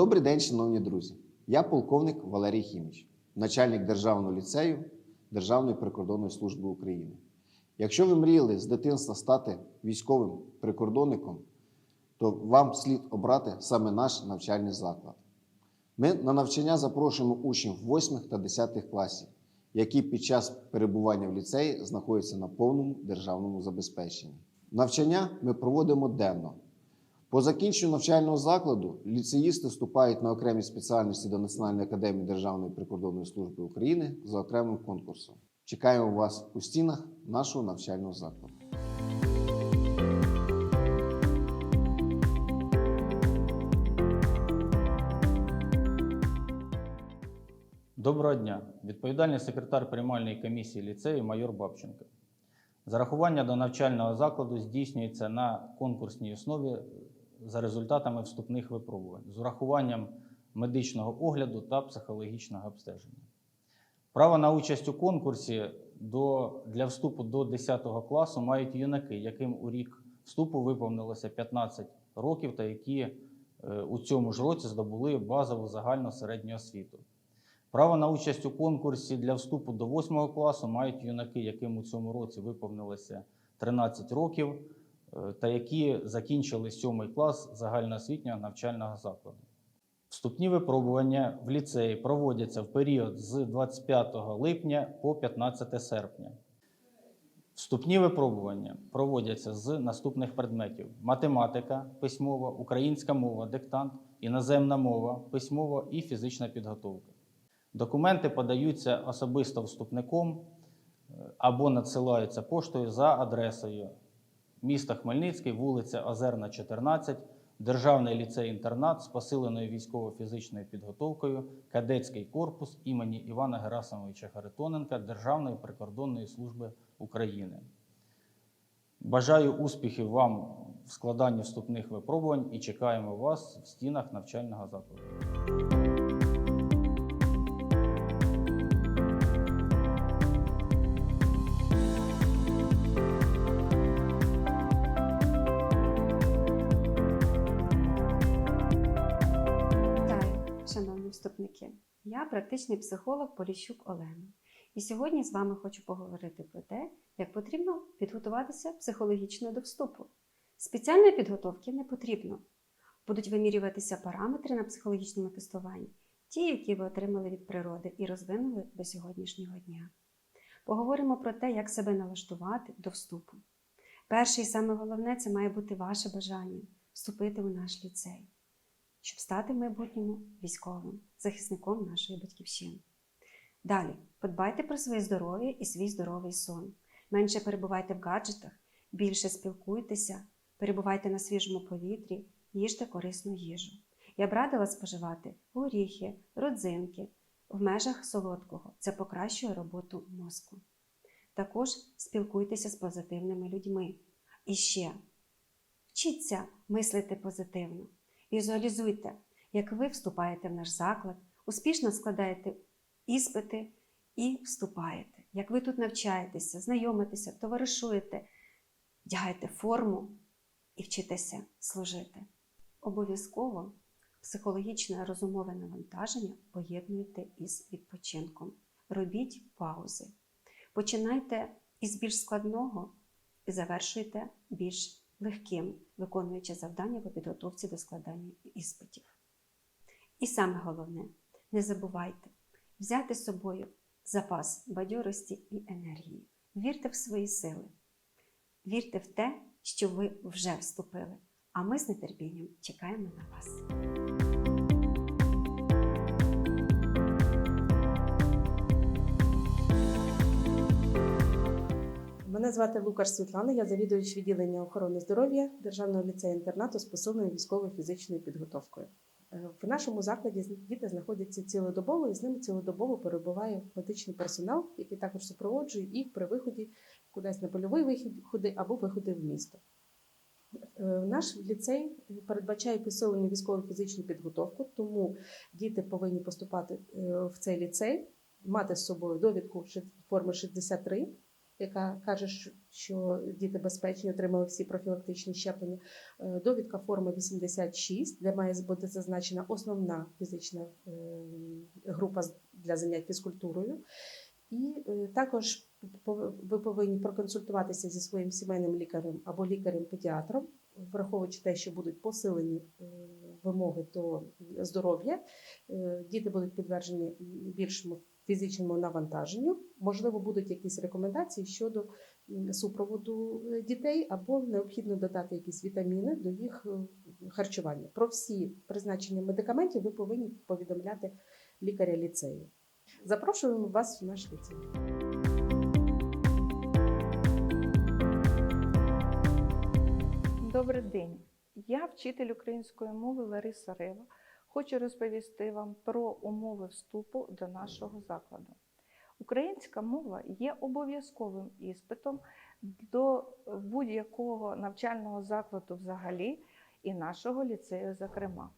Добрий день, шановні друзі. Я полковник Валерій Хіміч, начальник Державного ліцею Державної прикордонної служби України. Якщо ви мріяли з дитинства стати військовим прикордонником, то вам слід обрати саме наш навчальний заклад. Ми на навчання запрошуємо учнів 8 та 10 класів, які під час перебування в ліцеї знаходяться на повному державному забезпеченні. Навчання ми проводимо денно. По закінченню навчального закладу ліцеїсти вступають на окремі спеціальності до Національної академії Державної прикордонної служби України за окремим конкурсом. Чекаємо вас у стінах нашого навчального закладу. Доброго дня! Відповідальний секретар приймальної комісії ліцею майор Бабченко. Зарахування до навчального закладу здійснюється на конкурсній основі за результатами вступних випробувань з урахуванням медичного огляду та психологічного обстеження. Право на участь у конкурсі до, для вступу до 10 класу мають юнаки, яким у рік вступу виповнилося 15 років та які е, у цьому ж році здобули базову загальну середню освіту. Право на участь у конкурсі для вступу до 8 класу мають юнаки, яким у цьому році виповнилося 13 років, та які закінчили 7 клас загальноосвітнього навчального закладу. Вступні випробування в ліцеї проводяться в період з 25 липня по 15 серпня. Вступні випробування проводяться з наступних предметів: математика, письмова, українська мова, диктант, іноземна мова, письмова і фізична підготовка. Документи подаються особисто вступником е, або надсилаються поштою за адресою міста Хмельницький, вулиця Озерна, 14, Державний ліцей-інтернат з посиленою військово-фізичною підготовкою, кадетський корпус імені Івана Герасимовича Харитоненка Державної прикордонної служби України. Бажаю успіхів вам в складанні вступних випробувань і чекаємо вас в стінах навчального закладу. Шановні. Я практичний психолог Поліщук Олена. І сьогодні з вами хочу поговорити про те, як потрібно підготуватися психологічно до вступу. Спеціальної підготовки не потрібно. Будуть вимірюватися параметри на психологічному тестуванні, ті, які ви отримали від природи і розвинули до сьогоднішнього дня. Поговоримо про те, як себе налаштувати до вступу. Перше і саме головне це має бути ваше бажання вступити у наш ліцей щоб стати в майбутньому військовим, захисником нашої батьківщини. Далі, подбайте про своє здоров'я і свій здоровий сон. Менше перебувайте в гаджетах, більше спілкуйтеся, перебувайте на свіжому повітрі, їжте корисну їжу. Я б радила споживати горіхи, родзинки в межах солодкого. Це покращує роботу мозку. Також спілкуйтеся з позитивними людьми. І ще вчіться мислити позитивно. Візуалізуйте, як ви вступаєте в наш заклад, успішно складаєте іспити і вступаєте. Як ви тут навчаєтеся, знайомитеся, товаришуєте, вдягаєте форму і вчитеся служити. Обов'язково психологічне розумове навантаження поєднуйте із відпочинком. Робіть паузи. Починайте із більш складного і завершуйте більш легким, виконуючи завдання по підготовці до складання іспитів. І саме головне, не забувайте взяти з собою запас бадьорості і енергії. Вірте в свої сили, вірте в те, що ви вже вступили. А ми з нетерпінням чекаємо на вас. Мене звати Лукаш Світлана, я завідувач відділення охорони здоров'я Державного ліцею інтернату з посиленою військово-фізичною підготовкою. Е, В нашому закладі діти знаходяться цілодобово, і з ними цілодобово перебуває медичний персонал, який також супроводжує їх при виході кудись на польовий вихід або виходи в місто. Е, Наш ліцей передбачає посилену військово-фізичну підготовку, тому діти повинні поступати е, в цей ліцей, мати з собою довідку форми 63 яка каже, що- діти безпечні отримали всі профілактичні щеплення. Е, Довідка форми 86, де має бути зазначена основна фізична е, група для занять фізкультурою. І е, також ви повинні проконсультуватися зі своїм сімейним лікарем або лікарем-педіатром, враховуючи те, що будуть посилені вимоги до здоров'я. Діти будуть підтверджені більшому фізичному навантаженню. Можливо, будуть якісь рекомендації щодо супроводу е, дітей, або необхідно додати якісь вітаміни до їх е, харчування. Про всі призначення медикаментів ви повинні повідомляти лікаря ліцею. Запрошуємо вас в наш ліцей. Добрий день. Я вчитель української мови Лариса Рева. Хочу розповісти вам про умови вступу до нашого закладу. Українська мова є обов'язковим іспитом до будь-якого навчального закладу взагалі і нашого ліцею, зокрема.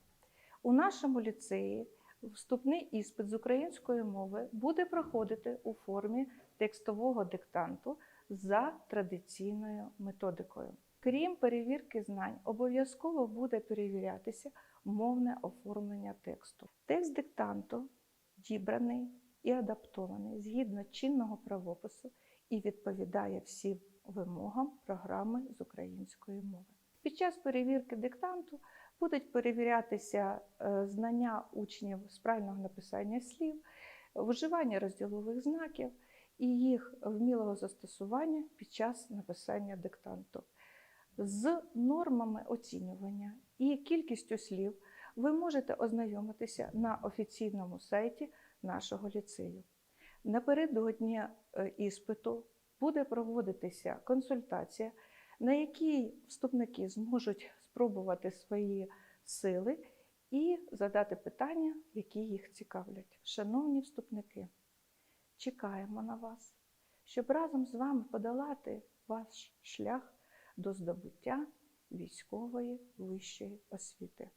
У нашому ліцеї вступний іспит з української мови буде проходити у формі текстового диктанту за традиційною методикою. Крім перевірки знань, обов'язково буде перевірятися мовне оформлення тексту. Текст диктанту дібраний і адаптований згідно чинного правопису і відповідає всім вимогам програми з української мови. Під час перевірки диктанту будуть перевірятися е, знання учнів з правильного написання слів, вживання розділових знаків і їх вмілого застосування під час написання диктанту. З нормами оцінювання і кількістю слів ви можете ознайомитися на офіційному сайті нашого ліцею. Напередодні е, іспиту буде проводитися консультація, на якій вступники зможуть спробувати свої сили і задати питання, які їх цікавлять. Шановні вступники, чекаємо на вас, щоб разом з вами подолати ваш шлях до здобуття військової вищої освіти.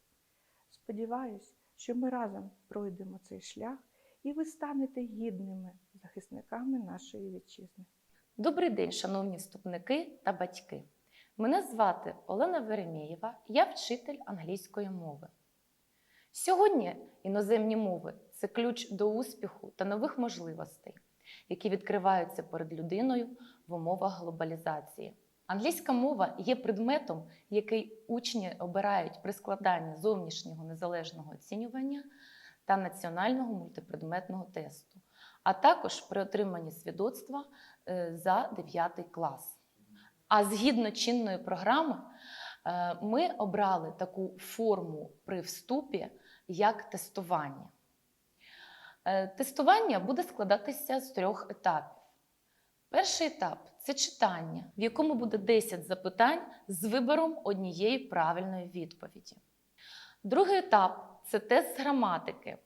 Сподіваюсь, що ми разом пройдемо цей шлях і ви станете гідними захисниками нашої вітчизни. Добрий день, шановні вступники та батьки. Мене звати Олена Веремєєва, я вчитель англійської мови. Сьогодні іноземні мови це ключ до успіху та нових можливостей, які відкриваються перед людиною в умовах глобалізації. Англійська мова є предметом, який учні обирають при складанні зовнішнього незалежного оцінювання та національного мультипредметного тесту, а також при отриманні свідоцтва е, за 9 клас. А згідно чинної програми, е, ми обрали таку форму при вступі як тестування. Е, Тестування буде складатися з трьох етапів. Перший етап це читання, в якому буде 10 запитань з вибором однієї правильної відповіді. Другий етап це тест з граматики,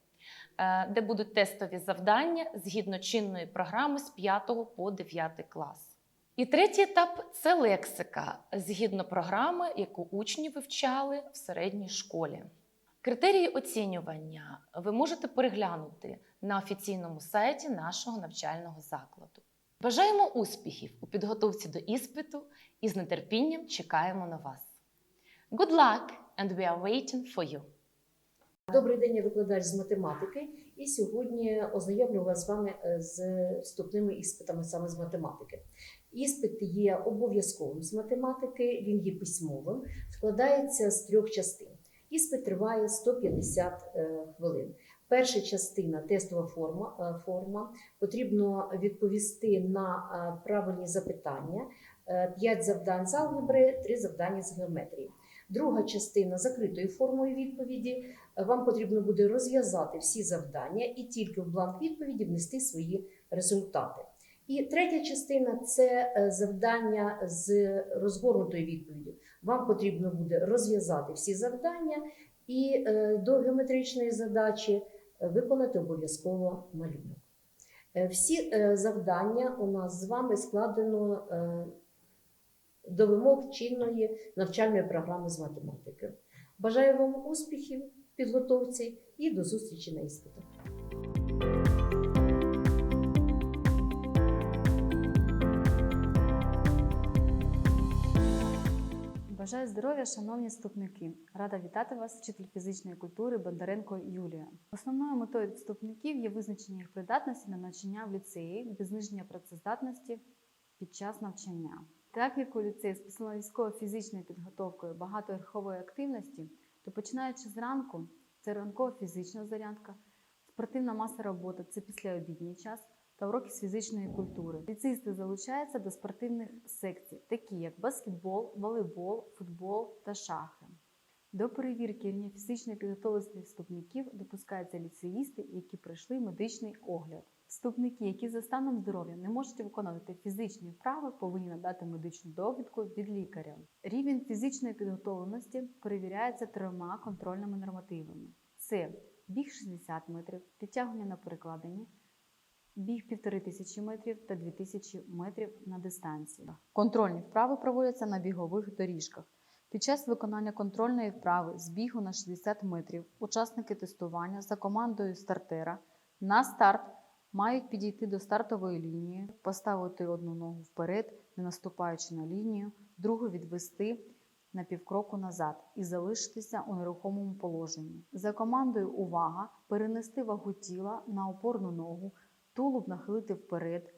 е, де будуть тестові завдання згідно чинної програми з 5 по 9 клас. І третій етап це лексика згідно програми, яку учні вивчали в середній школі. Критерії оцінювання ви можете переглянути на офіційному сайті нашого навчального закладу. Бажаємо успіхів у підготовці до іспиту і з нетерпінням чекаємо на вас. Good luck and we are waiting for you! Добрий день, я викладач з математики, і сьогодні ознайомлю вас з вами е, з вступними іспитами саме з математики. Іспит є обов'язковим з математики, він є письмовим, складається з трьох частин. Іспит триває 150 е, хвилин. Перша частина тестова форма. е, форма. Потрібно відповісти на е, правильні запитання, 5 завдань з алгебри, 3 завдання з геометрії. Друга частина закритою формою відповіді. Вам потрібно буде розв'язати всі завдання і тільки в бланк відповіді внести свої результати. І третя частина це е, завдання з розгорнутою відповіддю. Вам потрібно буде розв'язати всі завдання і е, до геометричної задачі е, виконати обов'язково малюнок. Е, Всі е, завдання у нас з вами складено е, до вимог чинної навчальної програми з математики. Бажаю вам успіхів підготовці і до зустрічі на іспитах. Бажаю здоров'я, шановні вступники! Рада вітати вас, вчитель фізичної культури Бондаренко Юлія. Основною метою вступників є визначення їх придатності на навчання в ліцеї без зниження працездатності під час навчання. Так як у ліцеї з військово-фізичною підготовкою багато верхової активності, то починаючи зранку, це ранкова фізична зарядка, спортивна маса роботи це післяобідній час та уроки з фізичної культури. Ліцеїсти залучаються до спортивних секцій, такі як баскетбол, волейбол, футбол та шахи. До перевірки рівня фізичної підготовленості вступників допускаються ліцеїсти, які пройшли медичний огляд. Вступники, які за станом здоров'я не можуть виконувати фізичні вправи, повинні надати медичну довідку від лікаря. Рівень фізичної підготовленості перевіряється трьома контрольними нормативами: це біг 60 метрів, підтягування на перекладині, біг 1500 метрів та 2000 метрів на дистанції. Контрольні вправи проводяться на бігових доріжках. Під час виконання контрольної вправи з бігу на 60 метрів учасники тестування за командою стартера на старт мають підійти до стартової лінії, поставити одну ногу вперед, не наступаючи на лінію, другу відвести на півкроку назад і залишитися у нерухомому положенні. За командою увага перенести вагу тіла на опорну ногу, тулуб нахилити вперед,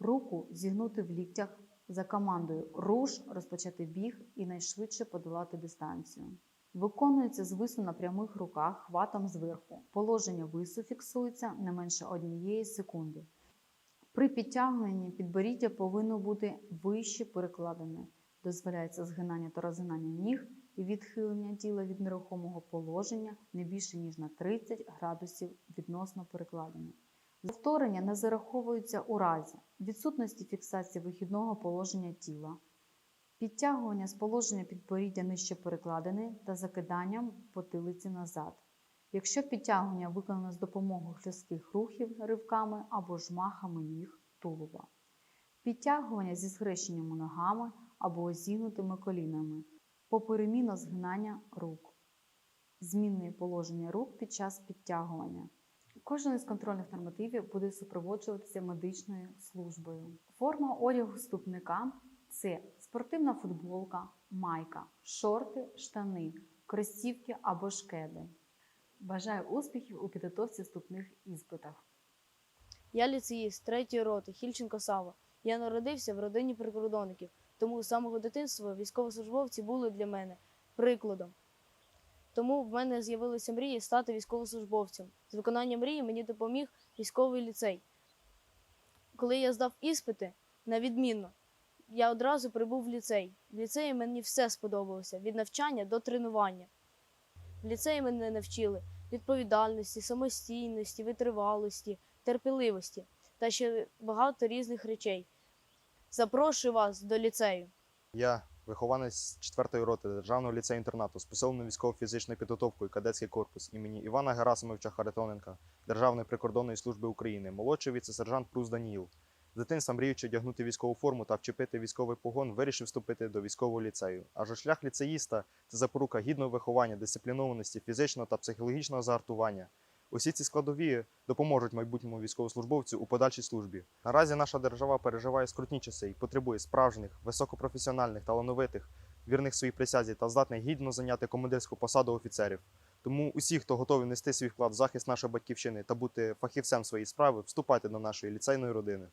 руку зігнути в ліктях. За командою руш розпочати біг і найшвидше подолати дистанцію. Виконується з вису на прямих руках хватом зверху. Положення вису фіксується не менше однієї секунди. При підтягуванні підборіддя повинно бути вище перекладене. Дозволяється згинання та розгинання ніг і відхилення тіла від нерухомого положення не більше ніж на 30 градусів відносно перекладення. Повторення не зараховуються у разі відсутності фіксації вихідного положення тіла, підтягування з положення підборіддя нижче перекладини та закиданням потилиці назад. Якщо підтягування виконано з допомогою хльостких рухів ривками або жмахами ніг тулуба, підтягування зі схрещеннями ногами або зігнутими колінами, поперемінно згинання рук, змінне положення рук під час підтягування. Кожен із контрольних нормативів буде супроводжуватися медичною службою. Форма одягу вступника це спортивна футболка, майка, шорти, штани, кросівки або шкеди. Бажаю успіхів у підготовці вступних іспитах. Я ліцеїст третьої роти Хільченко Сава. Я народився в родині прикордонників, тому з самого дитинства військовослужбовці були для мене прикладом. Тому в мене з'явилася мрія стати військовослужбовцем. З виконанням мрії мені допоміг військовий ліцей. Коли я здав іспити на відмінно, я одразу прибув в ліцей. В ліцеї мені все сподобалося від навчання до тренування. В ліцеї мене навчили відповідальності, самостійності, витривалості, терпеливості та ще багато різних речей. Запрошую вас до ліцею. Я вихованець 4-ї роти Державного ліцею інтернату з посиленою військово-фізичною підготовкою кадетський корпус імені Івана Герасимовича Харитоненка Державної прикордонної служби України, молодший віце-сержант Прус Даніїл. З дитинства мріючи одягнути військову форму та вчепити військовий погон, вирішив вступити до військового ліцею. Адже шлях ліцеїста це запорука гідного виховання, дисциплінованості, фізичного та психологічного загартування. Усі ці складові допоможуть майбутньому військовослужбовцю у подальшій службі. Наразі наша держава переживає скрутні часи і потребує справжніх, високопрофесіональних, талановитих, вірних своїй присязі та здатних гідно зайняти командирську посаду офіцерів. Тому усі, хто готовий нести свій вклад в захист нашої батьківщини та бути фахівцем своєї справи, вступайте до нашої ліцейної родини.